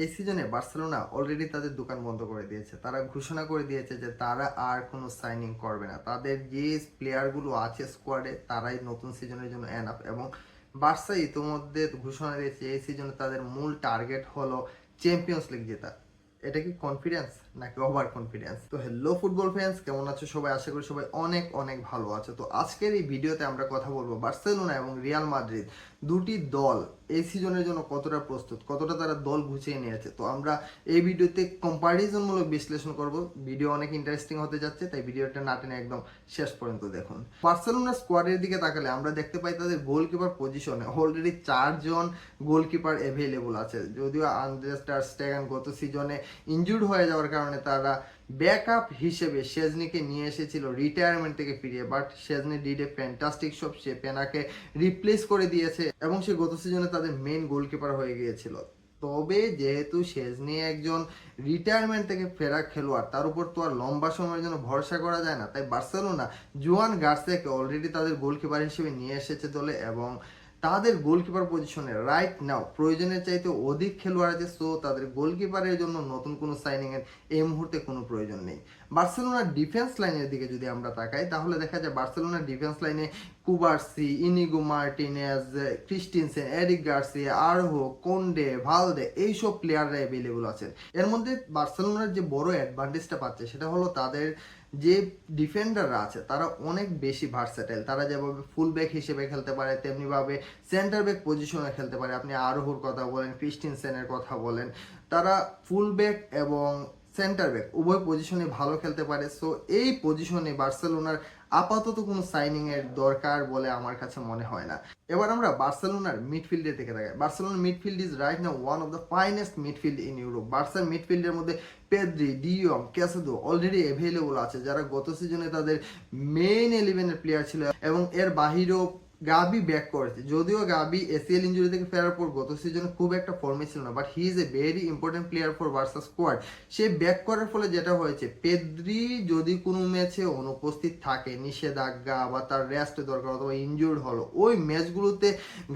এই সিজনে Barcelona already তাদের দোকান বন্ধ করে দিয়েছে। তারা ঘোষণা করে দিয়েছে যে তারা আর কোনো সাইনিং করবে না। তাদের যে প্লেয়ারগুলো আছে স্কোয়াডে তারাই নতুন সিজনের জন্য অ্যান আপ এবং বার্সা ইতোমধ্যে ঘোষণা দিয়েছে, এই সিজনে তাদের মূল টার্গেট হলো চ্যাম্পিয়ন্স লিগ জেতা। এটা কি কনফিডেন্স নাকি ওভার কনফিডেন্স তো হ্যালো ফুটবল ফ্যান্স কেমন আছো সবাই? আশা করি সবাই অনেক অনেক ভালো আছে। তো আজকের এই ভিডিওতে আমরা কথা বলব বার্সেলোনা এবং রিয়াল মাদ্রিদ। দুটি দল এই সিজনের জন্য কতটা প্রস্তুত? কতটা তারা দল গুছিয়ে নিয়েছে? তো আমরা এই ভিডিওতে কম্পারিজনমূলক বিশ্লেষণ করব। ভিডিও অনেক ইন্টারেস্টিং হতে যাচ্ছে, তাই ভিডিওটা না টেনে একদম শেষ পর্যন্ত দেখুন। বার্সেলোনা স্কোয়াডের দিকে তাকালে আমরা দেখতে পাই তাদের গোলকিপার পজিশনে অলরেডি চারজন গোলকিপার অ্যাভেলেবল আছে। যদিও আন্দ্রেস টার স্ট্যাগান গত সিজনে ইনজুর্ড হয়ে যাওয়ার কারণে তারা ব্যাকআপ হিসেবে শেজনিকে নিয়ে এসেছিল রিটায়ারমেন্ট থেকে ফিরিয়ে বাট শেজনি ডিড ফ্যান্টাস্টিক সব সে পেনাকে রিপ্লেস করে দিয়েছে এবং সে গত সিজনে তাদের মেইন গোলকিপার হয়ে গিয়েছিল। তবে যেহেতু শেজনি একজন রিটায়ারমেন্ট থেকে ফেরা খেলোয়াড়, তার উপর তো আর লম্বা সময়ের জন্য ভরসা করা যায় না। তাই বার্সেলোনা জুয়ান গার্সিয়াকে অলরেডি তাদের গোলকিপার হিসেবে নিয়ে এসেছে দলে এবং তাদের গোলকিপার পজিশনে রাইট নাও প্রয়োজনের চাইতে অধিক খেলোয়াড় আছে সো তাদের গোলকিপারের জন্য নতুন কোনো সাইনিং এর এই মুহূর্তে কোনো প্রয়োজন নেই। বার্সেলোনার ডিফেন্স লাইনের দিকে যদি আমরা তাকাই, তাহলে দেখা যায় বার্সেলোনার ডিফেন্স লাইনে Cubarsi, Inigo Martinez, Christensen, Eric Garcia, Araujo, Kounde, Balde এইসব প্লেয়াররা অ্যাভেলেবল আছেন। এর মধ্যে বার্সেলোনার যে বড় অ্যাডভান্টেজটা পাচ্ছে সেটা হলো তাদের যে ডিফেন্ডাররা আছে, তারা অনেক বেশি ভার্সেটাইল তারা যেভাবে ফুল ব্যাক হিসেবে খেলতে পারে, তেমনিভাবে সেন্টার ব্যাক পজিশনে খেলতে পারে। আপনি আরোহর কথা বলেন, ক্রিস্টিনসেনের কথা বলেন, তারা ফুল ব্যাক এবং সেন্টার ব্যাক উভয় পজিশনে ভালো খেলতে পারে। সো এই পজিশনে বার্সেলোনার আপাতত কোনো সাইনিং এর দরকার বলে আমার কাছে মনে হয় না। এবার আমরা বার্সেলোনার মিডফিল্ডের থেকে তাকাই। বার্সেলোনার midfield is right now one of the finest midfield in Europe বার্সার মিডফিল্ডের মধ্যে পেদ্রি ডিয়ম ক্যাসেদো অলরেডি অ্যাভেলেবল আছে, যারা গত সিজনে তাদের মেইন ইলেভেনের প্লেয়ার ছিল। এবং এর বাহিরেও গাবি ব্যাক করেছে। যদিও গাবি এসিএল ইঞ্জুরি থেকে ফেরার পর গত সিজনে খুব একটা ফর্মে ছিল না but he is a very important player for versa squad সে ব্যাক করার ফলে যেটা হয়েছে পেদ্রি যদি কোনো ম্যাচে অনুপস্থিত থাকে, নিষেধাজ্ঞা বা তার রেস্ট দরকার অথবা ইনজুর্ড হলো, ওই ম্যাচগুলোতে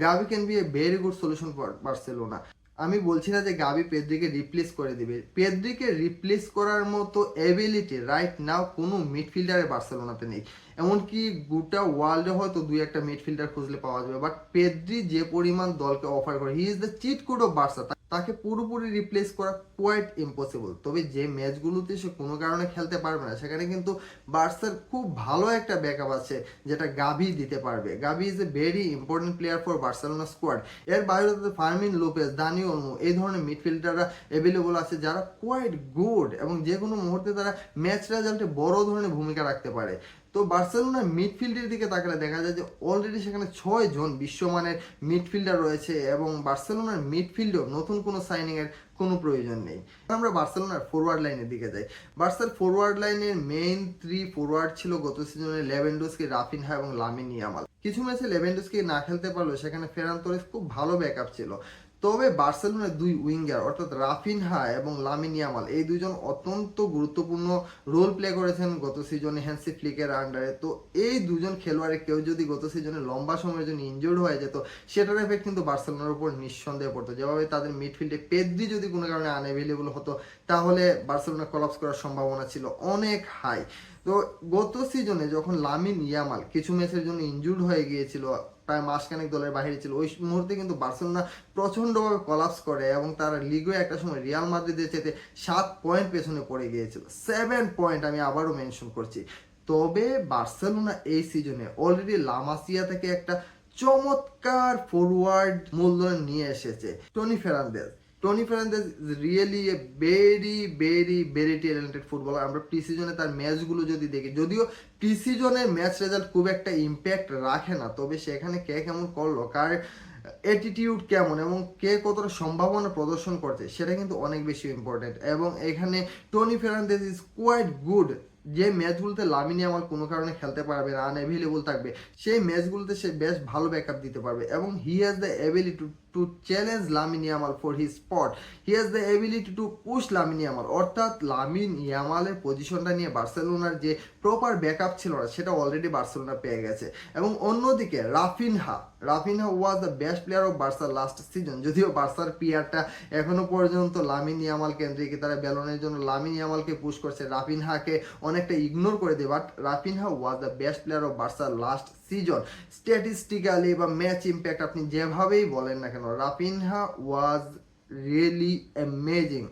Gavi can be a very good solution for Barcelona আমি বলছি না যে গাবি পেদ্রিকে রিপ্লেস করে দিবে। পেদ্রিকে রিপ্লেস করার মতো অ্যাবিলিটি রাইট নাও কোনো মিডফিল্ডারে বার্সেলোনাতে নেই। এমনকি গোটা ওয়ার্ল্ডে হয়তো দুই একটা মিডফিল্ডার খুঁজলে পাওয়া যাবে। বাট পেদ্রি যে পরিমাণ দলকে অফার করে he is the cheat code of Barca তাকে পুরোপুরি রিপ্লেস করা কোয়াইট ইম্পসিবল তবে যে ম্যাচগুলোতে সে কোনো কারণে খেলতে পারবে না, সেখানে কিন্তু বার্সার খুব ভালো একটা ব্যাকআপ আছে, যেটা গাভি দিতে পারবে। Gavi is a very important player for Barcelona squad এর বাইরে ফার্মিন লোপেস দানি অলমো এই ধরনের মিডফিল্ডাররা অ্যাভেলেবল আছে, যারা কোয়াইট গুড এবং যে কোনো মুহূর্তে তারা ম্যাচ রেজাল্টে বড় ধরনের ভূমিকা রাখতে পারে। তো বার্সেলোনার মিডফিল্ডের দিকে তাকালে দেখা যায় যে অলরেডি সেখানে ছয় জন বিশ্বমানের মিডফিল্ডার রয়েছে এবং বার্সেলোনার মিডফিল্ডেও নতুন কোনো সাইনিংয়ের কোনো প্রয়োজন নেই। আমরা বার্সেলোনার ফরওয়ার্ড লাইনের দিকে যাই। বার্সার ফরওয়ার্ড লাইনের মেইন থ্রি ফরওয়ার্ড ছিল গত সিজনে লেভেন্ডোসকে রাফিনহা এবং লামিন ইয়ামাল কিছু ম্যাচে লেভেন্ডোসকে না খেলতে পারল সেখানে ফেরান তোরেস খুব ভালো ব্যাকআপ ছিল। তবে বার্সেলোনার দুই উইঙ্গার, অর্থাৎ রাফিনহা এবং লামিন ইয়ামাল, এই দুজন অত্যন্ত গুরুত্বপূর্ণ রোল প্লে করেছেন গত সিজনে হ্যান্সি ফ্লিকের আন্ডারে তো এই দুজন খেলোয়াড়ের কেউ যদি গত সিজনে লম্বা সময়ের জন্য ইনজোর্ড হয়ে যেত, সেটার এফেক্ট কিন্তু বার্সেলোনার উপর নিঃসন্দেহে পড়তো। যেভাবে তাদের মিডফিল্ডে পেদ্রি যদি কোনো কারণে আনএভেলেবল হতো, তাহলে বার্সেলোনা কলাপস করার সম্ভাবনা ছিল অনেক হাই তো গত সিজনে যখন লামিন ইয়ামাল কিছু ম্যাচের জন্য ইনজুর্ড হয়ে গিয়েছিল, প্রায় মাসখানেক দলের বাইরে ছিল, ওই মুহূর্তে কিন্তু বার্সেলোনা প্রচণ্ডভাবে কলাপস করে এবং তারা লিগে একটা সময় রিয়াল মাদ্রিদের চেতে সাত পয়েন্ট পেছনে পড়ে গিয়েছিল। সেভেন পয়েন্ট আমি আবারও মেনশন করছি। তবে বার্সেলোনা এই সিজনে অলরেডি লামাসিয়া থেকে একটা চমৎকার ফরওয়ার্ড মূলধন নিয়ে এসেছে, Toni Fernandez Toni Fernandez is really a very very very talented footballer আমরা প্রি সিজনে তার ম্যাচগুলো যদি দেখি, যদিও প্রি ম্যাচ রেজাল্ট খুব একটা ইম্প্যাক্ট রাখে না, তবে সেখানে কে কেমন করল, কার অ্যাটিটিউড কেমন এবং কে কতটা সম্ভাবনা প্রদর্শন করছে, সেটা কিন্তু অনেক বেশি ইম্পর্টেন্ট এবং এখানে Toni Fernandez is quite good যে ম্যাচগুলোতে লামিনি আমার কোনো কারণে খেলতে পারবে না আনএভেলেবল থাকবে, সেই ম্যাচগুলোতে সে বেশ ভালো ব্যাকআপ দিতে পারবে এবং he has the ability to to challenge Lamin Yamal for his spot. He has the ability to push Lamin Yamal. অর্থাৎ লামিন ইয়ামালের পজিশনটা নিয়ে বার্সেলোনার যে প্রপার ব্যাকআপ ছিল না, সেটা অলরেডি বার্সেলোনা পেয়ে গেছে এবং অন্যদিকে Raphinha Raphinha was the best player of বার্সার লাস্ট সিজন যদিও বার্সার প্লেয়ারটা এখনও পর্যন্ত লামিন ইয়ামাল কেন্দ্রিক তারা ব্যালনের জন্য লামিন ইয়ামালকে পুশ করছে রাফিনহাকে অনেকটা ইগনোর করে দেয় but Raphinha was the best player of বার্সার লাস্ট সিজন। স্ট্যাটিস্টিক্যালি বা ম্যাচ ইম্প্যাক্ট আপনি যেভাবেই বলেন না কেন রাফিনহা ওয়াজ রিয়েলি অ্যামেজিং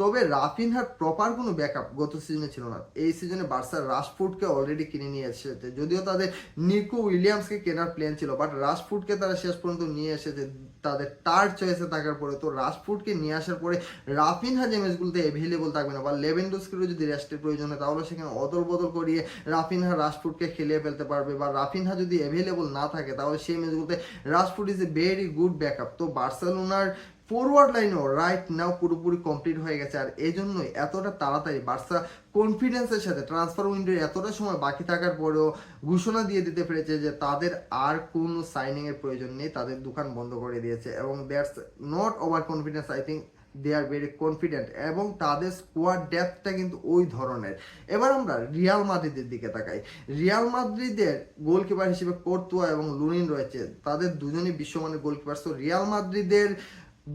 তবে রাফিনহার প্রপার কোনো ব্যাকআপ গত সিজনে ছিল না। এই সিজনে বার্সার রাশফুডকে অলরেডি কিনে নিয়ে এসেছে। যদিও তাদের নিকো উইলিয়ামসকে কেনার প্ল্যান ছিল বাট রাশফুডকে তারা শেষ পর্যন্ত নিয়ে এসেছে। তাদের তার চয়েসে থাকার পরে, তো রাশফুডকে নিয়ে আসার পরে রাফিনহা যে ম্যাচগুলোতে অ্যাভেলেবল থাকবে না, বা লেভেনডোস্কিরও যদি রেস্টের প্রয়োজন হয়, তাহলে সেখানে অদল বদল করিয়ে রাফিনহা রাশফুডকে খেলিয়ে ফেলতে পারবে, বা রাফিনহা যদি অ্যাভেলেবল না থাকে, তাহলে সেই ম্যাচগুলোতে Rashford is a very good backup to বার্সেলোনার ফরওয়ার্ড লাইনও রাইট নাও পুরোপুরি কমপ্লিট হয়ে গেছে। আর এই জন্যই এতটা তাড়াতাড়ি বার্সা কনফিডেন্সের সাথে ট্রান্সফার উইন্ডোর এতটা সময় বাকি থাকার পরেও ঘোষণা দিয়ে দিতে পেরেছে যে তাদের আর কোনো সাইনিংয়ের প্রয়োজন নেই, তাদের দোকান বন্ধ করে দিয়েছে এবং that's not over confidence I think they are very confident এবং তাদের স্কোয়াড ডেপথটা কিন্তু ওই ধরনের। এবার আমরা রিয়াল মাদ্রিদের দিকে তাকাই। রিয়াল মাদ্রিদের গোলকিপার হিসেবে কোর্তুয়া এবং লুনিন রয়েছে। তাদের দুজনই বিশ্বমানের গোলকিপার সো রিয়াল মাদ্রিদের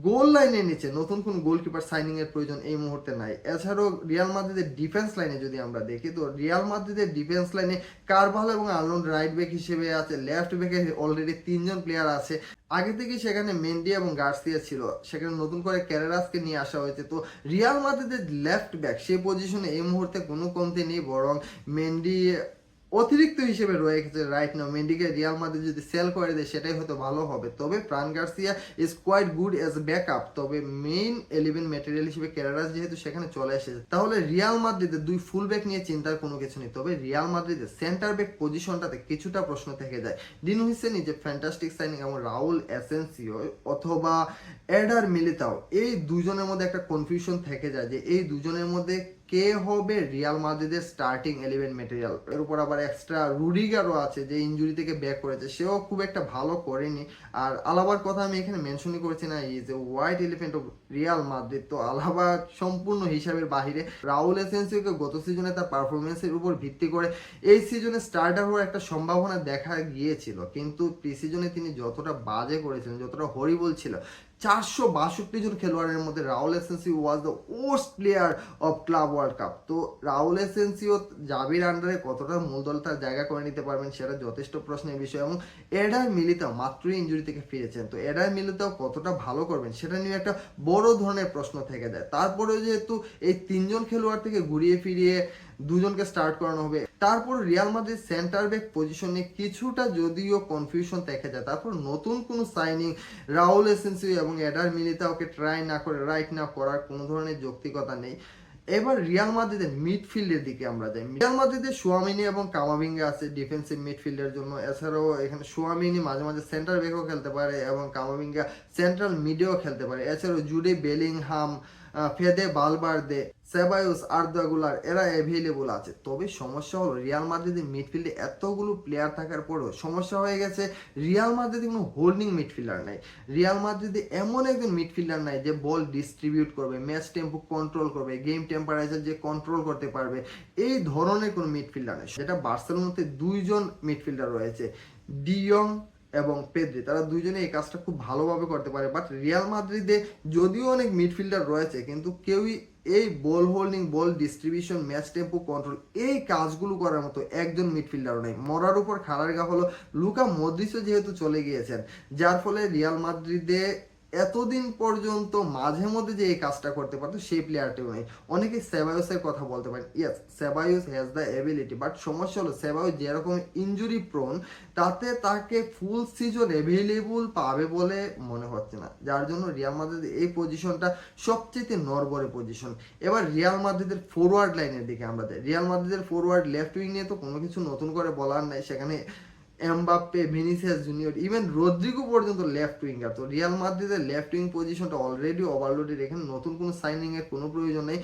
গোল লাইনের নিচে, নতুন কোন গোলকিপার সাইনিং এর প্রয়োজন এই মুহূর্তে নাই। এছাড়াও রিয়াল মাদ্রিদের ডিফেন্স লাইনে যদি আমরা দেখি, তো রিয়াল মাদ্রিদের ডিফেন্স লাইনে কারভাল এবং আলোন রাইট ব্যাক হিসেবে আছে লেফট ব্যাকে অলরেডি তিনজন প্লেয়ার আছে। আগে থেকে সেখানে মেন্ডি এবং গার্সিয়া ছিল, সেখানে নতুন করে ক্যারেরাসকে নিয়ে আসা হয়েছে। তো রিয়াল মাদ্রিদের লেফট ব্যাক সেই পজিশনে এই মুহূর্তে কোনো কমতি নেই, বরং মেন্ডি অতিরিক্ত হিসেবে রয়েছে রাইট নাও মেন্ডিকে রিয়াল মাদ্রিদ যদি সেল করে দেয়, সেটাই হয়তো ভালো হবে। তবে Fran Garcia is quite good as backup তবে মেইন এলিভেন ম্যাটেরিয়াল হিসেবে ক্যারারাস যেহেতু সেখানে চলে এসেছে, তাহলে রিয়াল মাদ্রিদের দুই ফুল ব্যাক নিয়ে চিন্তার কোনো কিছু নেই। তবে রিয়াল মাদ্রিদের সেন্টার ব্যাক পজিশনটাতে কিছুটা প্রশ্ন থেকে যায়। ডিন হুইসেন যে ফ্যান্টাস্টিক সাইনিং এবং রাউল এসেন্সিও অথবা এডার মিলিতাও এই দুজনের মধ্যে একটা কনফিউশন থেকে যায় যে এই দুজনের মধ্যে কে হবে রিয়াল মাদ্রিদের স্টার্টিং এলিভেন মেটেরিয়াল এর উপর আবার এক্সট্রা রুডিগারও আছে যে ইঞ্জুরি থেকে ব্যাক করেছে। সেও খুব একটা ভালো করেনি। আর আলাবার কথা আমি এখানে মেনশনই করেছি না is a white elephant of Real Madrid তো আলাবা সম্পূর্ণ হিসাবের বাহিরে। রাউল এসেন্সিওকে গত সিজনে তার পারফরমেন্সের উপর ভিত্তি করে এই সিজনে স্টার্টার হওয়ার একটা সম্ভাবনা দেখা গিয়েছিল। কিন্তু প্রি সিজনে তিনি যতটা বাজে করেছিলেন, যতটা হরিবল ছিল চারশো বাষট্টি জন খেলোয়াড়ের মধ্যে Raul Asencio was the worst player of club world cup তো রাহুল এসেন্সিও জাবির আন্ডারে কতটা মূল তার জায়গা করে নিতে পারবেন সেটা যথেষ্ট প্রশ্নের বিষয় এবং এডার মিলিতাও মাত্রই ইঞ্জুরি থেকে ফিরেছেন। তো এডার মিলিতাও কতটা ভালো করবেন সেটা নিয়ে একটা বড় ধরনের প্রশ্ন থেকে যায়। তারপরে যেহেতু এই তিনজন খেলোয়াড় থেকে ঘুরিয়ে ফিরিয়ে দুজনকে স্টার্ট করানো হবে। তারপর রিয়াল মাদ্রিদ সেন্টার ব্যাক পজিশনে কিছুটা যদিও কনফিউশন দেখা যায়। তারপর নতুন কোনো সাইনিং রাহুল এসেন্সিও এবং এডার মিলিতাওকে ট্রাই না করে রাইট না করার কোনো ধরনের যৌক্তিকতা নেই। এবার রিয়াল মাদ্রিদের মিডফিল্ডের দিকে আমরা যাই। রিয়াল মাদ্রিদের সোয়ামিনি এবং কামাবিঙ্গা আছে ডিফেন্সিভ মিডফিল্ডের জন্য। এছাড়াও এখানে সোয়ামিনি মাঝে মাঝে সেন্টার ব্যাকও খেলতে পারে এবং কামাবিঙ্গা সেন্ট্রাল মিডেও খেলতে পারে। এছাড়াও জুডে বেলিংহাম ফেদে বালবার্দে সেবায়ুস আর্দাগুলার এরা অ্যাভেলেবল আছে। তবে সমস্যা হলো, রিয়াল মাদ্রিদের মিডফিল্ডে এতগুলো প্লেয়ার থাকার পরেও সমস্যা হয়ে গেছে, রিয়াল মাদ্রিদে কোনো হোল্ডিং মিডফিল্ডার নাই। রিয়াল মাদ্রিদে এমন একজন মিডফিল্ডার নাই যে বল ডিস্ট্রিবিউট করবে ম্যাচ টেম্পো কন্ট্রোল করবে গেম টেম্পারেচার যে কন্ট্রোল করতে পারবে, এই ধরনের কোনো মিডফিল্ডার নেই। যেটা বার্সেলোনাতে দুইজন মিডফিল্ডার রয়েছে ডিয়ং এবং পেদ্রি, তারা দুইজনে এই কাজটা খুব ভালোভাবে করতে পারে। বাট রিয়াল মাদ্রিদে যদিও অনেক মিডফিল্ডার রয়েছে, কিন্তু কেউই এই ball holding ball distribution match tempo control এই কাজগুলো করার মতো একজন মিডফিল্ডারও নেই। মরার উপর খারার গা হলো লুকা মদ্রিসও যেহেতু চলে গিয়েছেন, যার ফলে রিয়াল মাদ্রিদে এতদিন পর্যন্ত মাঝে মধ্যে যে এই কাজটা করতে পারতো, সেই প্লেয়ারটিও নেই। অনেকে সেবায়ুসের কথা বলতে পারেন। Yes Ceballos has the ability but সমস্যা হলো সেবায়ুস যেরকম ইঞ্জুরি প্রোন তাতে তাকে ফুল সিজন অ্যাভেলেবল পাবে বলে মনে হচ্ছে না। যার জন্য রিয়াল মাদ্রিদ এই পজিশনটা সবচেয়ে নরবরে পজিশন এবার রিয়াল মাদ্রিদের ফরওয়ার্ড লাইনের দিকে আমরা যাই। রিয়াল মাদ্রিদের ফরওয়ার্ড লেফট উইং নিয়ে তো কোনো কিছু নতুন করে বলার নাই। সেখানে Mbappe Vinicius junior even Rodrygo পর্যন্ত লেফট উইঙ্গার তো রিয়াল মাদ্রিদের লেফট উইং পজিশনটা অলরেডি ওভারলোডেড এখানে নতুন কোনো সাইনিংয়ের কোনো প্রয়োজন নেই।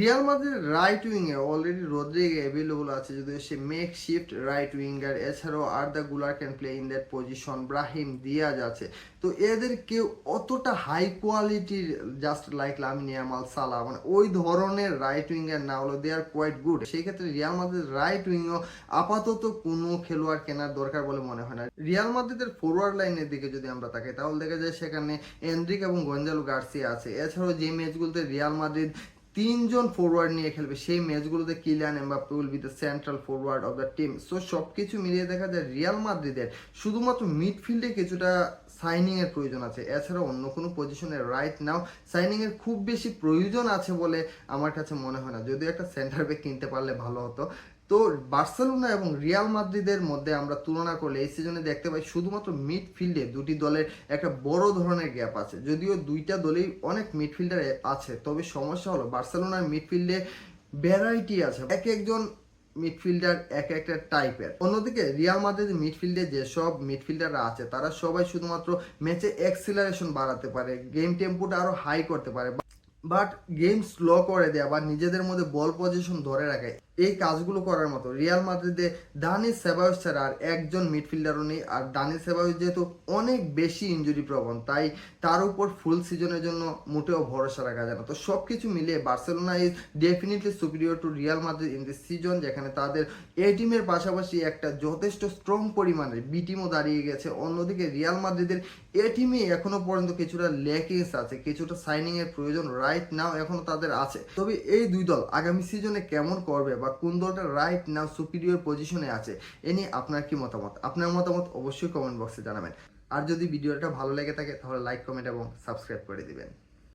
রিয়াল মাদ্রিদ রাইট উইংয়ে অলরেডি রোদ্রিগ অ্যাভেলেবল আছে, যদিও সে মেক শিফট রাইট উইঙ্গার এছাড়াও আর the Guler can play in that position Brahim Diaz আছে। তো এদের কেউ অতটা হাই কোয়ালিটির জাস্ট লাইক লামিন ইয়ামাল সালা মানে ওই ধরনের রাইট উইঙ্গার না হলো দে আর কোয়াইট গুড সেই ক্ষেত্রে রিয়াল মাদ্রিদ রাইট উইংও আপাতত কোনো খেলোয়াড় কেনার দরকার বলে মনে হয় না। রিয়াল মাদ্রিদের ফরওয়ার্ড লাইনের দিকে যদি আমরা তাকাই, তাহলে দেখা যায় সেখানে এন্ড্রিক এবং গঞ্জালো গার্সিয়া আছে। এছাড়াও যে ম্যাচগুলোতে রিয়াল মাদ্রিদ তিনজন ফরওয়ার্ড নিয়ে খেলবে। সেই ম্যাচগুলোতে Kylian Mbappe will be the central forward of the team so সব কিছু মিলিয়ে দেখা যায় রিয়াল মাদ্রিদের শুধুমাত্র মিডফিল্ডে কিছুটা সাইনিংয়ের প্রয়োজন আছে। এছাড়া অন্য কোনো পজিশনে রাইট নাও সাইনিংয়ের খুব বেশি প্রয়োজন আছে বলে আমার কাছে মনে হয় না। যদিও একটা সেন্টার ব্যাক কিনতে পারলে ভালো হতো। তো বার্সেলোনা এবং রিয়াল মাদ্রিদের মধ্যে আমরা তুলনা করলে এই সিজনে দেখতে পাই শুধুমাত্র মিডফিল্ডে দুটি দলের একটা বড় ধরনের গ্যাপ আছে। যদিও দুইটা দলেই অনেক মিডফিল্ডার আছে, তবে সমস্যা হলো বার্সেলোনার মিডফিল্ডে ভ্যারাইটি আছে। এক একজন মিডফিল্ডার এক একটা টাইপের অন্যদিকে রিয়াল মাদ্রিদ মিডফিল্ডে যেসব মিডফিল্ডাররা আছে, তারা সবাই শুধুমাত্র ম্যাচে এক্সিলারেশন বাড়াতে পারে গেম টেম্পোটা আরও হাই করতে পারে। বাট গেম স্লো করে দেয়া বা নিজেদের মধ্যে বল পজিশন ধরে রাখে, এই কাজগুলো করার মতো। রিয়াল মাদ্রিদে দানি সেবায়স ছাড়া আর একজন মিডফিল্ডারও নেই। আর দানি সেবায়স যেহেতু অনেক বেশি ইঞ্জুরি প্রবণ, তাই তার উপর ফুল সিজনের জন্য মোটেও ভরসা রাখা যায় না। তো সব কিছু মিলিয়ে Barcelona is definitely superior to Real Madrid in this season যেখানে তাদের এ টিমের পাশাপাশি একটা যথেষ্ট স্ট্রং পরিমাণের বি টিমও দাঁড়িয়ে গেছে। অন্যদিকে রিয়াল মাদ্রিদের এ টিমে এখনও পর্যন্ত কিছুটা ল্যাকিংস আছে, কিছুটা সাইনিংয়ের প্রয়োজন প্রয়োজন রাইট নাও এখনও তাদের আছে। তবে এই দুই দল আগামী সিজনে কেমন করবে বা কোন দলটা রাইট নাও সুপিরিয়র পজিশনে আছে, এ নিয়ে আপনার কি মতামত? আপনার মতামত অবশ্যই কমেন্ট বক্সে জানাবেন। আর যদি ভিডিওটা ভালো লেগে থাকে তাহলে লাইক কমেন্ট এবং সাবস্ক্রাইব করে দিবেন।